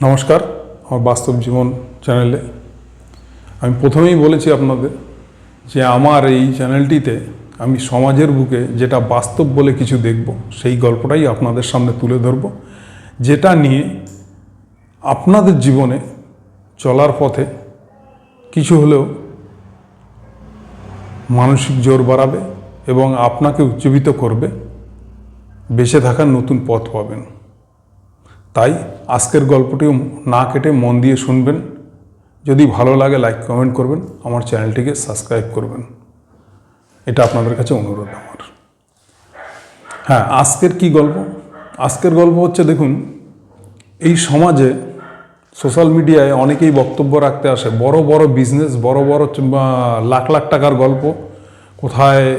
নমস্কার, আমার বাস্তব জীবন চ্যানেলে। আমি প্রথমেই বলেছি আপনাদের যে আমার এই চ্যানেলটিতে আমি সমাজের বুকে যেটা বাস্তব বলে কিছু দেখব, সেই গল্পটাই আপনাদের সামনে তুলে ধরব, যেটা নিয়ে আপনাদের জীবনে চলার পথে কিছু হলেও মানসিক জোর বাড়াবে এবং আপনাকে উজ্জীবিত করবে, বেঁচে থাকার নতুন পথ পাবেন। তাই আজকের গল্পটিও না কেটে মন দিয়ে শুনবেন। যদি ভালো লাগে লাইক কমেন্ট করবেন। আমার চ্যানেলটিকে সাবস্ক্রাইব করবেন। এটা আপনাদের কাছে অনুরোধ আমার। হ্যাঁ আজকের কি গল্প? আজকের গল্প হচ্ছে, দেখুন, এই সমাজে সোশ্যাল মিডিয়ায় অনেকেই বক্তব্য রাখতে আসে, বড় বড় বিজনেস বড় বড় লাখ লাখ টাকার গল্প, কোথায়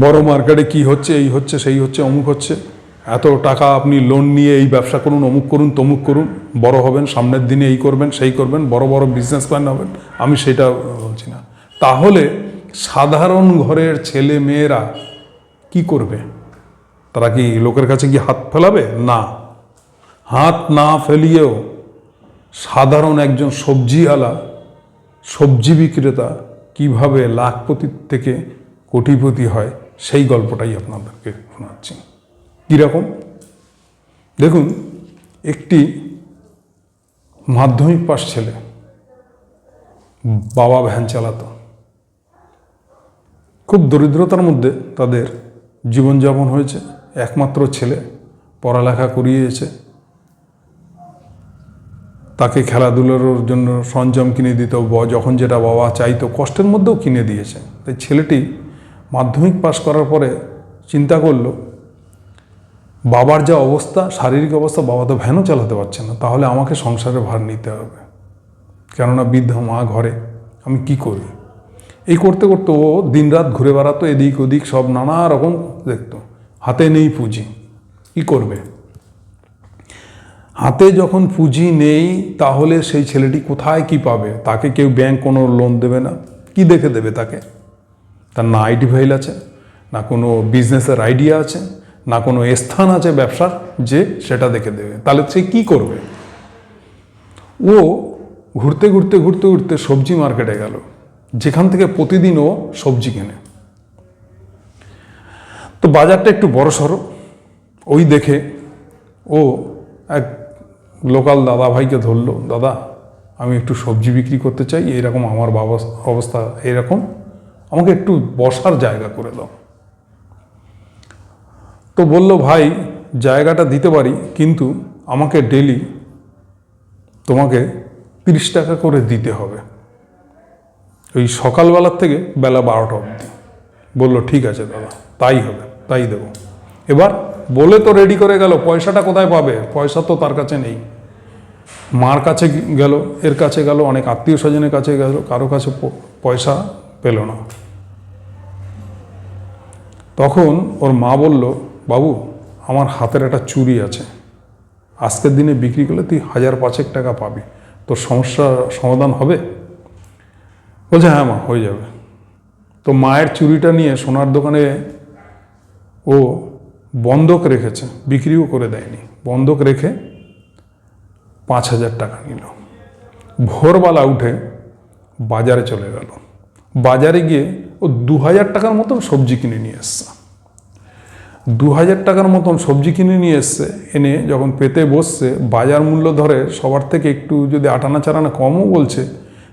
বড় মার্কেটে কি হচ্ছে, এই হচ্ছে, সেই হচ্ছে, অমুক হচ্ছে। এত টাকা আপনি লোন নিয়ে এই ব্যবসা করুন, অমুক করুন, তমুক করুন, বড় হবেন, সামনের দিনে এই করবেন, সেই করবেন, বড় বড় বিজনেস ম্যান হবেন, আমি সেটা বলছি না। তাহলে সাধারণ ঘরের ছেলে মেয়েরা কি করবে? তারা কি লোকের কাছে কি হাত ফেলাবে? না। হাত না ফেলিয়েও সাধারণ একজন সবজিওয়ালা, সবজি বিক্রেতা কীভাবে লাখপতির থেকে কোটিপতি হয়, সেই গল্পটাই আপনাদেরকে শোনাচ্ছি। কীরকম? দেখুন, একটি মাধ্যমিক পাশ ছেলে বাবা ভ্যান চালাতো। খুব দরিদ্রতার মধ্যে তাদের জীবনযাপন হয়েছে। একমাত্র ছেলে পড়ালেখা করিয়েছে। তাকে খেলাধুলার জন্য সরঞ্জাম কিনে দিত যখন যেটা বাবা চাইতো কষ্টের মধ্যেও কিনে দিয়েছে। তাই ছেলেটি মাধ্যমিক পাশ করার পরে চিন্তা করল বাবার যা অবস্থা, শারীরিক অবস্থা, বাবা তো ভ্যানও চালাতে পারছে না। তাহলে আমাকে সংসারে ভার নিতে হবে। কেননা বৃদ্ধ মা ঘরে, আমি কি করি এই করতে করতে ও দিনরাত ঘুরে বেড়াতো, এদিক ওদিক সব নানা রকম দেখতো। হাতে নেই পুঁজি, কি করবে? হাতে যখন পুঁজি নেই, তাহলে সেই ছেলেটি কোথায় কি পাবে? তাকে কেউ ব্যাংক কোনো লোন দেবে না। কি দেখে দেবে তাকে? তার না আইডি ফাইল আছে, না কোনো বিজনেসের আইডিয়া আছে। না কোনো স্থান আছে ব্যবসার যে সেটা দেখে দেবে। তাহলে সে কি করবে? ও ঘুরতে ঘুরতে ঘুরতে ঘুরতে সবজি মার্কেটে গেল। যেখান থেকে প্রতিদিন ও সবজি কেনে। তো বাজারটা একটু বড় সড়ো। ওই দেখে ও এক লোকাল দাদা ভাইকে ধরলো, দাদা, আমি একটু সবজি বিক্রি করতে চাই, এরকম আমার অবস্থা এরকম, আমাকে একটু বসার জায়গা করে দাও। তো বলল, ভাই, জায়গাটা দিতে পারি, কিন্তু আমাকে ডেলি তোমাকে তিরিশ টাকা করে দিতে হবে। ওই সকালবেলার থেকে বেলা বারোটা অবধি। বলল, ঠিক আছে দাদা, তাই হবে, তাই দেবো। এবার বলে তো রেডি করে গেল, পয়সাটা কোথায় পাবে? পয়সা তো তার কাছে নেই। মার কাছে গেল, এর কাছে গেল, অনেক আত্মীয় স্বজনের কাছে গেল, কারও কাছে পয়সা পেল না। তখন ওর মা বলল বাবু, আমার হাতের একটা চুরি আছে। আজকের দিনে বিক্রি করলে তুই হাজার পাঁচেক টাকা পাবি। তোর সমস্যা সমাধান হবে? বলছে হ্যাঁ মা, হয়ে যাবে। তো মায়ের চুরিটা নিয়ে সোনার দোকানে ও বন্ধক রেখেছে, বিক্রিও করে দেয়নি। বন্ধক রেখে পাঁচ হাজার টাকা নিল। ভোরবেলা উঠে বাজারে চলে গেল। বাজারে গিয়ে ও দু হাজার টাকার মতন সবজি কিনে নিয়ে এসছে। দু হাজার টাকার মতন সবজি কিনে নিয়ে এসছে, এনে যখন পেতে বসছে, বাজার মূল্য ধরে সবার থেকে একটু যদি আটানা চারানা কমও বলছে,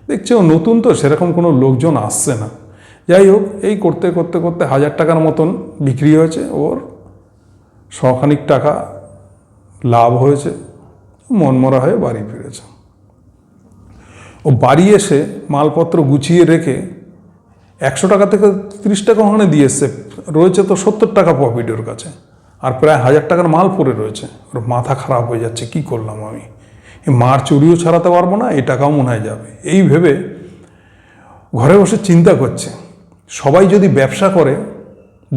দেখছে ও নতুন তো, সেরকম কোনো লোকজন আসছে না। যাই হোক, এই করতে করতে করতে হাজার টাকার মতন বিক্রি হয়েছে, ওর শখানিক টাকা লাভ হয়েছে, মনমরা হয়ে বাড়ি ফিরেছে। ও বাড়ি এসে মালপত্র গুছিয়ে রেখে একশো টাকা থেকে তিরিশ টাকা ওখানে দিয়ে এসছে রয়েছে তো সত্তর টাকা প্রফিট ওর কাছে। আর প্রায় হাজার টাকার মাল পড়ে রয়েছে। ওর মাথা খারাপ হয়ে যাচ্ছে, কি করলাম আমি? মার চুরিও ছাড়াতে পারব না, এই টাকাও মনে হয় যাবে। এই ভেবে ঘরে বসে চিন্তা করছে। সবাই যদি ব্যবসা করে,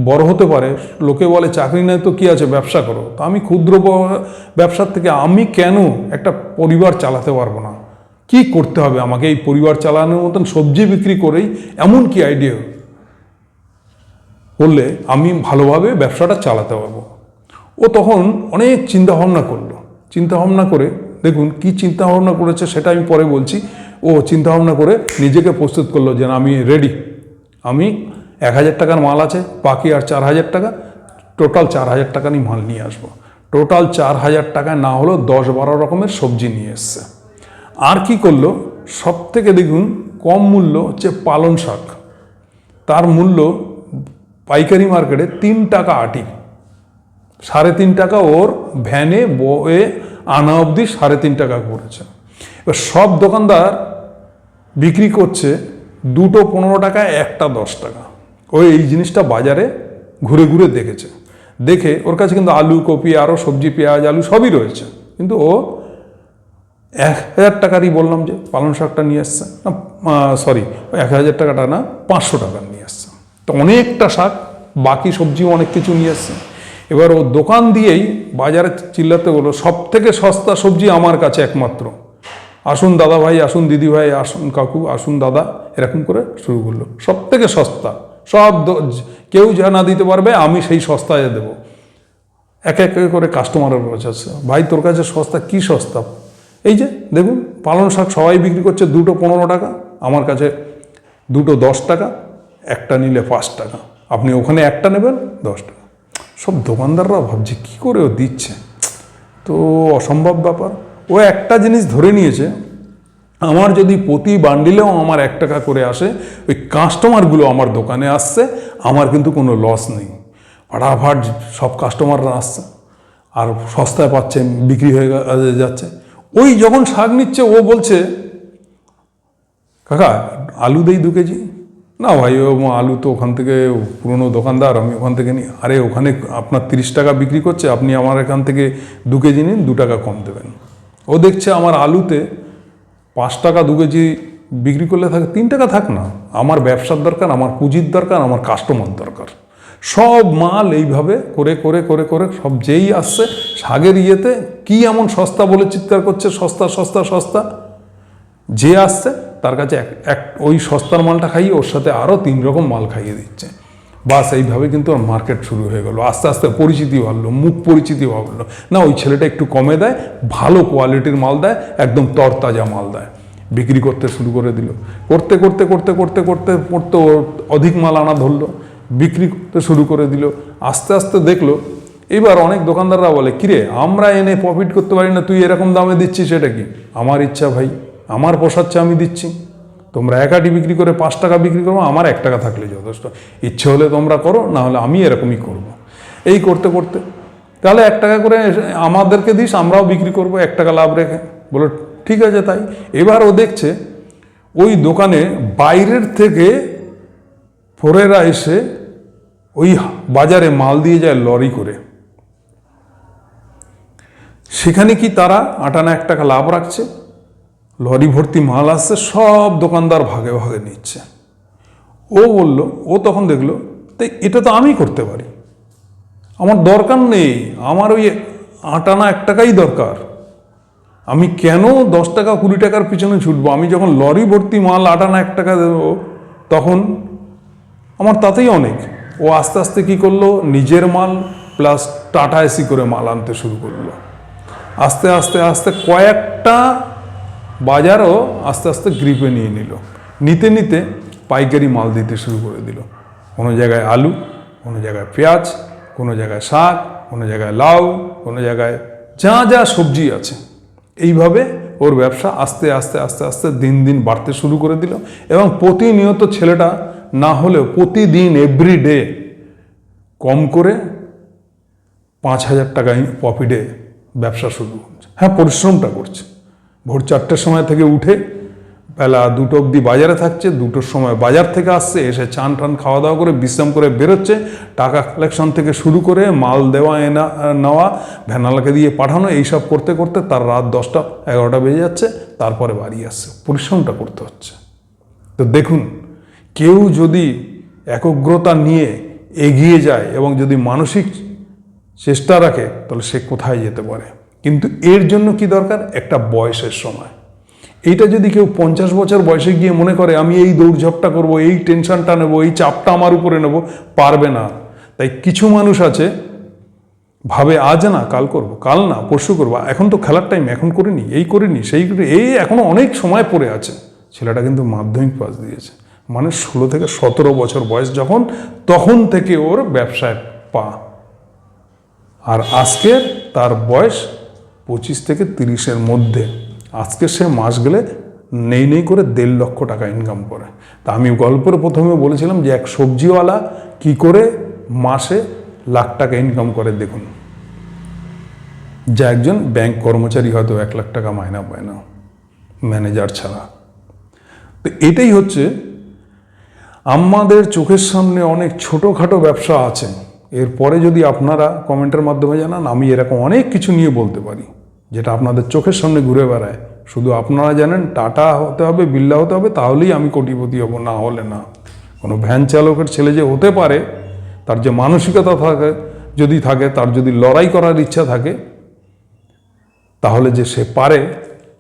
বড় হতে পারে, লোকে বলে, চাকরি নেয় তো কি আছে, ব্যবসা করো। তো আমি ক্ষুদ্র ব্যবসার থেকে আমি কেন একটা পরিবার চালাতে পারব না? কি করতে হবে আমাকে এই পরিবার চালানোর মতন সবজি বিক্রি করেই এমন কি আইডিয়া করলে আমি ভালোভাবে ব্যবসাটা চালাতে পারব। ও তখন অনেক চিন্তা ভাবনা করল। চিন্তা ভাবনা করে, দেখুন কি চিন্তা ভাবনা করেছে সেটা আমি পরে বলছি। ও চিন্তা ভাবনা করে নিজেকে প্রস্তুত করল যে আমি রেডি আমি এক হাজার টাকার মাল আছে, বাকি আর চার হাজার টাকা টোটাল চার হাজার টাকা নিয়ে মাল নিয়ে আসব। টোটাল চার হাজার টাকা না হলেও দশ বারো রকমের সবজি নিয়ে এসছে। আর কি করল? সব থেকে দেখুন, কম মূল্য হচ্ছে পালং শাক। তার মূল্য পাইকারি মার্কেটে তিন টাকা আটি। সাড়ে তিন টাকা ওর ভ্যানে, বয়ে আনা অবধি সাড়ে তিন টাকা করেছে এবার সব দোকানদার বিক্রি করছে দুটো পনেরো টাকা, একটা দশ টাকা। ও এই জিনিসটা বাজারে ঘুরে ঘুরে দেখেছে। দেখে ওর কাছে কিন্তু আলু, কপি আরও সবজি, পেঁয়াজ, আলু সবই রয়েছে। কিন্তু ও এক হাজার টাকারই বললাম যে পালং শাকটা নিয়ে আসছে। না সরি এক হাজার টাকাটা না, পাঁচশো টাকার নিয়ে আসছে। তো অনেকটা শাক, বাকি সবজিও অনেক কিছু নিয়ে আসছে। এবার ও দোকান দিয়েই বাজারে চিল্লাতে বলো সব থেকে সস্তা সবজি আমার কাছে একমাত্র। আসুন দাদা ভাই, আসুন দিদি ভাই, আসুন কাকু, আসুন দাদা, এরকম করে শুরু করল। সব থেকে সস্তা, সব কেউ যা না দিতে পারবে, আমি সেই সস্তায় দেবো। এক এক করে কাস্টমারের বোঝাচ্ছে ভাই, তোর কাছে সস্তা, কি সস্তা? এই যে, দেখুন, পালং শাক সবাই বিক্রি করছে দুটো পনেরো টাকা, আমার কাছে দুটো দশ টাকা, একটা নিলে পাঁচ টাকা। আপনি ওখানে একটা নেবেন, দশ টাকা। সব দোকানদাররা ভাবছে, কী করে ও দিচ্ছে? তো অসম্ভব ব্যাপার। ও একটা জিনিস ধরে নিয়েছে, আমার যদি প্রতি বান্ডিলেও আমার এক টাকা করে আসে, ওই কাস্টমারগুলো আমার দোকানে আসছে, আমার কিন্তু কোনো লস নেই। ফাটাফাট সব কাস্টমাররা আসছে, আর সস্তায় পাচ্ছে, বিক্রি হয়ে যাচ্ছে। ওই যখন শাক নিচ্ছে, ও বলছে, কাকা, আলু দেই দু কেজি? না ভাই, ও আলু তো ওখান থেকে, পুরনো দোকানদার, আমি ওখান থেকে নিই। আরে, ওখানে আপনার তিরিশ টাকা বিক্রি করছে, আপনি আমার এখান থেকে দু কেজি নিন, দু টাকা কম দেবেন। ও দেখছে আমার আলুতে পাঁচ টাকা দু কেজি বিক্রি করলে থাকে, তিন টাকা থাক না। আমার ব্যবসার দরকার, আমার পুঁজির দরকার, আমার কাস্টমার দরকার। সব মাল এইভাবে করে করে করে করে সব যেই আসছে শাগের ইয়েতে কি এমন সস্তা বলে চিৎকার করছে, সস্তা সস্তা সস্তা? যে আসছে, তার কাছে এক এক, ওই সস্তার মালটা খাইয়ে ওর সাথে আরও তিন রকম মাল খাইয়ে দিচ্ছে। বাস এইভাবে কিন্তু ওর মার্কেট শুরু হয়ে গেল। আস্তে আস্তে পরিচিতি বাড়লো, মুখ পরিচিতি বাড়লো। না, ওই ছেলেটা একটু কমে দেয়, ভালো কোয়ালিটির মাল দেয়, একদম তরতাজা মাল দেয়। বিক্রি করতে শুরু করে দিল। করতে করতে করতে করতে করতে করতে ওর অধিক মাল আনা ধরলো। বিক্রি করতে শুরু করে দিল, আস্তে আস্তে দেখল, এবার অনেক দোকানদাররা বলে, কিরে, আমরা এনে প্রফিট করতে পারি না, তুই এরকম দামে দিচ্ছিস সেটা কি? আমার ইচ্ছা ভাই, আমার পোষাচ্ছে আমি দিচ্ছি। তোমরা একাটি বিক্রি করে পাঁচ টাকা বিক্রি করব আমার এক টাকা থাকলে যথেষ্ট। ইচ্ছে হলে তোমরা করো, না হলে আমি এরকমই করব। এই করতে করতে, তাহলে এক টাকা করে আমাদেরকে দিস, আমরাও বিক্রি করব, এক টাকা লাভ রেখে। বলো, ঠিক আছে তাই। এবার ও দেখছে, ওই দোকানে বাইরের থেকে ফোরেরা এসে ওই বাজারে মাল দিয়ে যায় লরি করে। সেখানে কি তারা আটানা এক টাকা লাভ রাখছে? লরি ভর্তি মাল আসছে, সব দোকানদার ভাগে ভাগে নিচ্ছে। ও বলল, ও তখন দেখল তাই এটা তো আমি করতে পারি। আমার দরকার নেই, আমার ওই আটানা এক টাকাই দরকার। আমি কেন দশ টাকা কুড়ি টাকার পিছনে ছুটবো? আমি যখন লরি ভর্তি মাল আটানা এক টাকা দেবো, তখন আমার তাতেই অনেক। ও আস্তে আস্তে কী করল? নিজের মাল প্লাস টাটা এসি করে মাল আনতে শুরু করল। আস্তে আস্তে আস্তে কয়েকটা বাজারও আস্তে আস্তে গ্রিপে নিয়ে নিল। নিতে নিতে পাইকারি মাল দিতে শুরু করে দিল। কোনো জায়গায় আলু, কোনো জায়গায় পেঁয়াজ, কোনো জায়গায় শাক, কোনো জায়গায় লাউ, কোনো জায়গায় যা যা সবজি আছে। এইভাবে ওর ব্যবসা আস্তে আস্তে আস্তে আস্তে দিন দিন বাড়তে শুরু করে দিল এবং প্রতিনিয়ত ছেলেটা না হলেও প্রতিদিন এভরিডে কম করে পাঁচ হাজার টাকা প্রফিটে ব্যবসা শুরু করছে হ্যাঁ পরিশ্রমটা করছে। ভোর চারটের সময় থেকে উঠে বেলা দুটো অবধি বাজারে থাকছে, দুটোর সময় বাজার থেকে আসছে, এসে চান টান খাওয়া দাওয়া করে বিশ্রাম করে বেরোচ্ছে, টাকা কালেকশন থেকে শুরু করে মাল দেওয়া, এনা, নেওয়া ভ্যানালাকে দিয়ে পাঠানো, এইসব করতে করতে তার রাত দশটা, এগারোটা বেজে যাচ্ছে, তারপরে বাড়ি আসছে। পরিশ্রমটা করতে হচ্ছে। তো দেখুন কেউ যদি একগ্রতা নিয়ে এগিয়ে যায় এবং যদি মানসিক চেষ্টা রাখে, তাহলে সে কোথায় যেতে পারে? কিন্তু এর জন্য কি দরকার? একটা বয়সের সময়। এইটা যদি কেউ পঞ্চাশ বছর বয়সে গিয়ে মনে করে, আমি এই দৌড়ঝাপটা করব, এই টেনশনটা নেব, এই চাপটা আমার উপরে নেব, পারবে না। তাই কিছু মানুষ আছে, ভাবে, আজ না, কাল করব, কাল না, পরশু করব, এখন তো খেলার টাইম এখন করিনি, এই করিনি, সেই করি এই এখনও অনেক সময় পড়ে আছে। ছেলেটা কিন্তু মাধ্যমিক পাস দিয়েছে। মানে ষোলো থেকে সতেরো বছর বয়স যখন, তখন থেকে ওর ব্যবসায় পা। আর আজকে তার বয়স পঁচিশ থেকে তিরিশের মধ্যে। আজকে সে মাস গেলে নেই নেই করে দেড় লক্ষ টাকা ইনকাম করে। তা আমি গল্পের প্রথমে বলেছিলাম যে এক সবজিওয়ালা কি করে মাসে লাখ টাকা ইনকাম করে, দেখুন। যা একজন ব্যাংক কর্মচারী হয়তো এক লাখ টাকা মায়না পায় না ম্যানেজার ছাড়া। তো এটাই হচ্ছে আমাদের চোখের সামনে অনেক ছোটোখাটো ব্যবসা আছে। এরপরে যদি আপনারা কমেন্টের মাধ্যমে জানান, আমি এরকম অনেক কিছু নিয়ে বলতে পারি, যেটা আপনাদের চোখের সামনে ঘুরে বেড়ায়। শুধু আপনারা জানেন, টাটা হতে হবে, বিল্লা হতে হবে, তাহলেই আমি কোটিপতি হব, না হলে না। কোনো ভ্যান চালকের ছেলে যে হতে পারে, তার যে মানসিকতা থাকে, যদি থাকে, তার যদি লড়াই করার ইচ্ছা থাকে, তাহলে যে সে পারে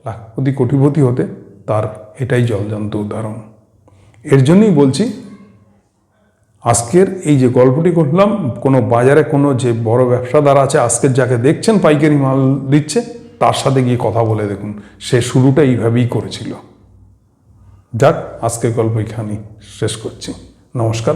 লাখপতি কোটিপতি হতে, তার এটাই জলজান্ত উদাহরণ। এর জন্যই বলছি, আজকের এই যে গল্পটি করলাম, কোনো বাজারে কোনো যে বড় ব্যবসাদার আছে, আজকের যাকে দেখছেন পাইকারি মাল দিচ্ছে, তার সাথে গিয়ে কথা বলে দেখুন। সে শুরুটা এইভাবেই করেছিল। যাক, আজকের গল্প এখানেই শেষ করছি। নমস্কার।